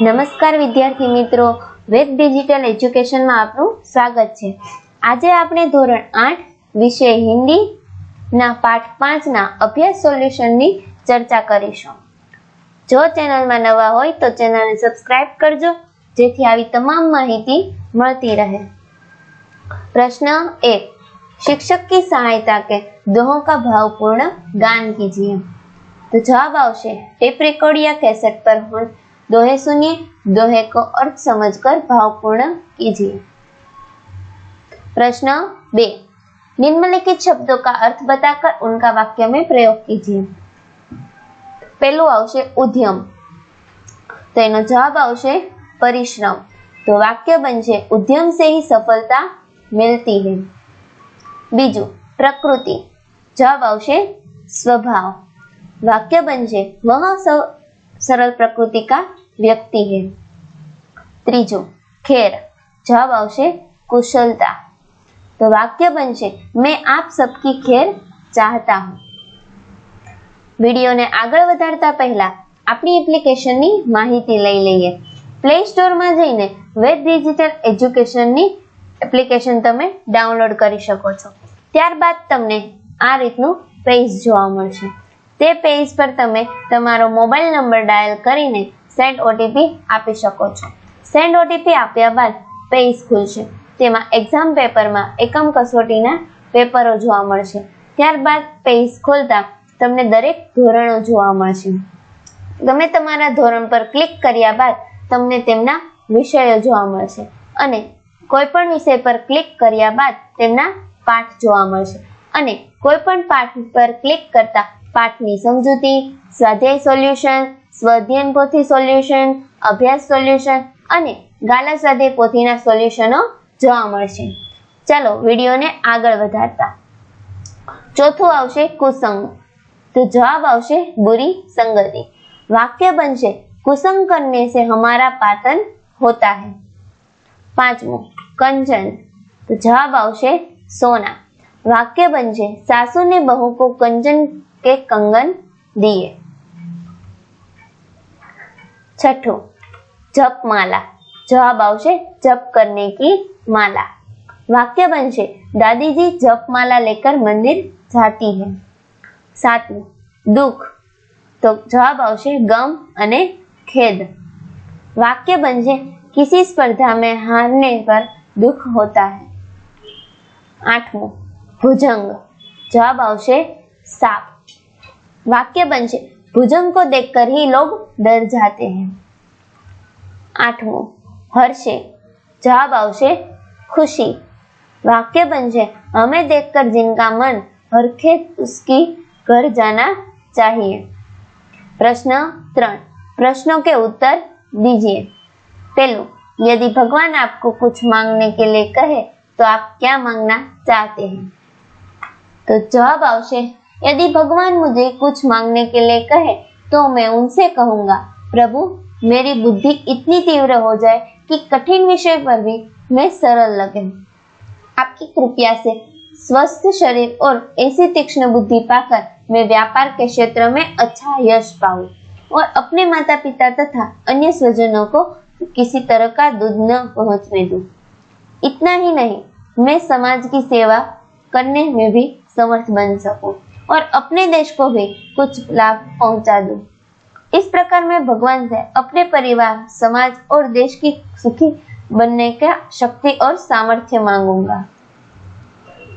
નમસ્કાર વિદ્યાર્થી મિત્રો. વેબ ડિજિટલ એજ્યુકેશનમાં આપનું સ્વાગત છે. આજે આપણે ધોરણ આઠ વિષય હિન્દીના પાઠ પાંચના અભ્યાસ સોલ્યુશનની ચર્ચા કરીશું. જો ચેનલમાં નવા હોય તો ચેનલને સબસ્ક્રાઇબ કરજો, જેથી આવી તમામ માહિતી મળતી રહે. પ્રશ્ન એક, શિક્ષક કી સહાયતા કે દોહો કા ભાવપૂર્ણ ગાન કીજીએ? તો જવાબ આવશે, ટેપ રેકોર્ડ કેસેટ પર હું दोहे सुनिए दोहे को अर्थ समझकर भावपूर्ण कीजिए प्रश्न बे निम्नलिखित शब्दों का अर्थ बताकर उनका वाक्य में प्रयोग कीजिए પેલું આવશે ઉદ્યમ તો એનો જવાબ આવશે પરિશ્રમ તો વાક્ય બનશે ઉદ્યમ से ही सफलता मिलती है બીજું પ્રકૃતિ જવાબ આવશે स्वभाव वाक्य બનશે वह स- सरल प्रकृति का व्यक्ति है ત્રીજું ખેર જવાબ આવશે कुशलता तो वाक्य બનશે मैं आप सबकी ખેર चाहता हूँ વિડીયોને આગળ વધારતા પહેલા આપણી એપ્લિકેશનની માહિતી લઈ લઈએ પ્લે સ્ટોરમાં જઈને વેબ ડિજિટલ એજ્યુકેશનની એપ્લિકેશન તમે ડાઉનલોડ કરી શકો છો ત્યારબાદ તમને આ રીતનું પેજ જોવા મળશે તે પેજ પર તમે તમારો મોબાઈલ નંબર ડાયલ કરીને સેન્ડ ઓટીપી આપી શકો છો. સેન્ડ ઓટીપી આપ્યા બાદ પેજ ખુલશે. તેમાં એક્ઝામ પેપરમાં એકમ કસોટીના પેપરો જોવા મળશે. ત્યારબાદ પેજ ખોલતા તમને દરેક ધોરણો જોવા મળશે. તમે તમારા ધોરણ પર ક્લિક કર્યા બાદ તમને તેમના વિષયો જોવા મળશે અને કોઈ પણ વિષય પર ક્લિક કર્યા બાદ તેમના પાઠ જોવા મળશે. અને કોઈ પણ પાઠ પર ક્લિક કરતા પાઠની સમજૂતી, સ્વાધ્યાય સોલ્યુશન સ્વધ્યન પોથી સોલ્યુશન, અભ્યાસ સોલ્યુશન અને ગાલા સ્વાધ્યાય પોથીના સોલ્યુશનો જોવા મળશે. ચાલો વિડીયોને આગળ વધારતા. ચોથું આવશે કુસંગ. તો જવાબ આવશે બુરી સંગતિ. વાક્ય બનશે, કુસંગ કરને સે હમારા પાતન હોતા હે. પાંચમું કંચન તો જવાબ આવશે સોના. વાક્ય બનશે સાસુ ને બહુ કો કંચન के कंगन दिए। छठो जप माला जवाब जप करने की माला। वाक्य बन से दादी जी जप माला लेकर मंदिर जाती है। सातवी, दुख। तो जवाब गम अने खेद। वाक्य बन से किसी स्पर्धा में हारने पर दुख होता है। आठवो, भुजंग। जवाब साप। वाक्य बनશે भुजंग को देखकर ही लोग डर जाते हैं। आठवां, हर्षे, जवाब आवश्य खुशी। वाक्य बनશે हमें देखकर जिनका मन हरखे, उसकी घर जाना चाहिए। प्रश्न त्रण, प्रश्नों के उत्तर दीजिए। पहलू, यदि भगवान आपको कुछ मांगने के लिए कहे तो आप क्या मांगना चाहते हैं? तो जवाब आवश्य यदि भगवान मुझे कुछ मांगने के लिए कहे तो मैं उनसे कहूँगा, प्रभु, मेरी बुद्धि इतनी तीव्र हो जाए कि कठिन विषय पर भी मैं सरल लगे आपकी कृपया से स्वस्थ शरीर और ऐसी तीक्ष्ण बुद्धि पाकर मैं व्यापार के क्षेत्र में अच्छा यश पाऊँ और अपने माता पिता तथा अन्य स्वजनों को किसी तरह का दूध न पहुँचने दूँ। इतना ही नहीं, मैं समाज की सेवा करने में भी समर्थ बन सकूँ। और अपने देश को भी कुछ लाभ पहुँचा दूँ। इस प्रकार मैं भगवान से अपने परिवार, समाज और देश की सुखी बनने का शक्ति और सामर्थ्य मांगूँगा।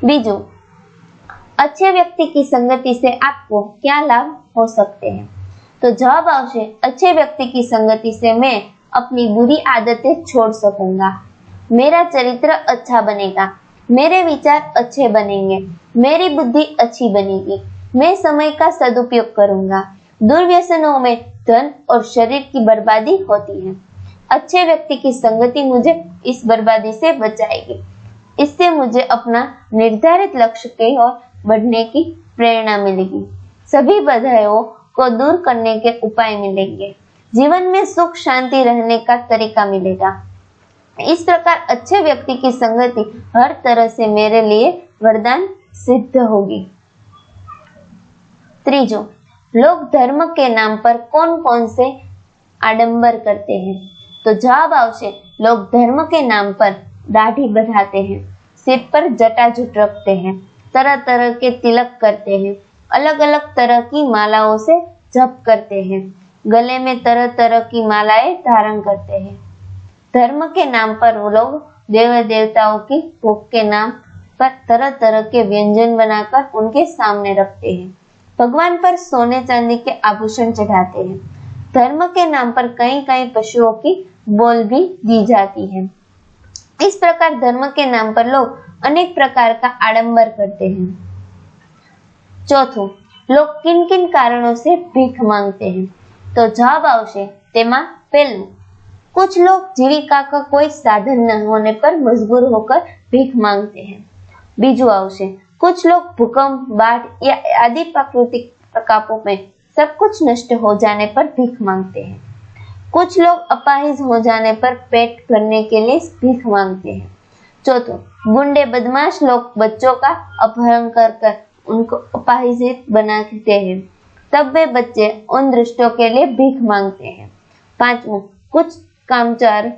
बीजू, अच्छे व्यक्ति की संगति से आपको क्या लाभ हो सकते हैं? तो जवाब आवश्य अच्छे व्यक्ति की संगति से मैं अपनी बुरी आदतें छोड़ सकूँगा। मेरा चरित्र अच्छा बनेगा। मेरे विचार अच्छे बनेंगे, मेरी बुद्धि अच्छी बनेगी, मैं समय का सदुपयोग करूँगा। दुर्व्यसनों में धन और शरीर की बर्बादी होती है। अच्छे व्यक्ति की संगति मुझे इस बर्बादी से बचाएगी। इससे मुझे अपना निर्धारित लक्ष्य की ओर बढ़ने की प्रेरणा मिलेगी। सभी बाधाओं को दूर करने के उपाय मिलेंगे। जीवन में सुख, शांति रहने का तरीका मिलेगा। इस प्रकार अच्छे व्यक्ति की संगति हर तरह से मेरे लिए वरदान सिद्ध होगी। त्रीजो, लोग धर्म के नाम पर कौन कौन से आडंबर करते हैं? तो जवाब आवश्य लोग धर्म के नाम पर दाढ़ी बढ़ाते हैं, सिर पर जटाजुट रखते हैं तरह तरह के तिलक करते हैं अलग अलग तरह की मालाओं से जप करते हैं, गले में तरह तरह की मालाएँ धारण करते हैं। धर्म के नाम पर वो लोग देव देवताओं की भूख के नाम पर तरह तरह के व्यंजन बनाकर उनके सामने रखते हैं भगवान पर सोने चांदी के आभूषण चढ़ाते हैं धर्म के नाम पर कई कई पशुओं की बोल भी दी जाती है इस प्रकार धर्म के नाम पर लोग अनेक प्रकार का आडंबर करते हैं चौथું लोग किन किन कारणों से भीख मांगते हैं तो जवाब આવશે તેમાં પહેલું कुछ लोग जीविका का कोई साधन न होने पर मजबूर होकर भीख मांगते हैं। बीजू आवश्य। कुछ लोग भूकंप, बाढ़ या आदि प्राकृतिक प्रकापों में सब कुछ नष्ट हो जाने पर भीख मांगते हैं। कुछ लोग अपाहिज हो जाने पर पेट भरने के लिए भीख मांगते हैं। चौथो, गुंडे, बदमाश लोग बच्चों का अपहरण कर कर उनको अपाहिजित बनाते हैं। तब वे बच्चे उन दृष्टों के लिए भीख मांगते हैं। पांचवों, कुछ कामचार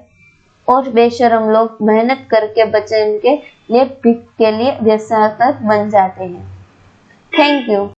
और बेशरम लोग मेहनत करके बच्चे इनके लिए भीख के लिए व्यसत बन जाते हैं। Thank you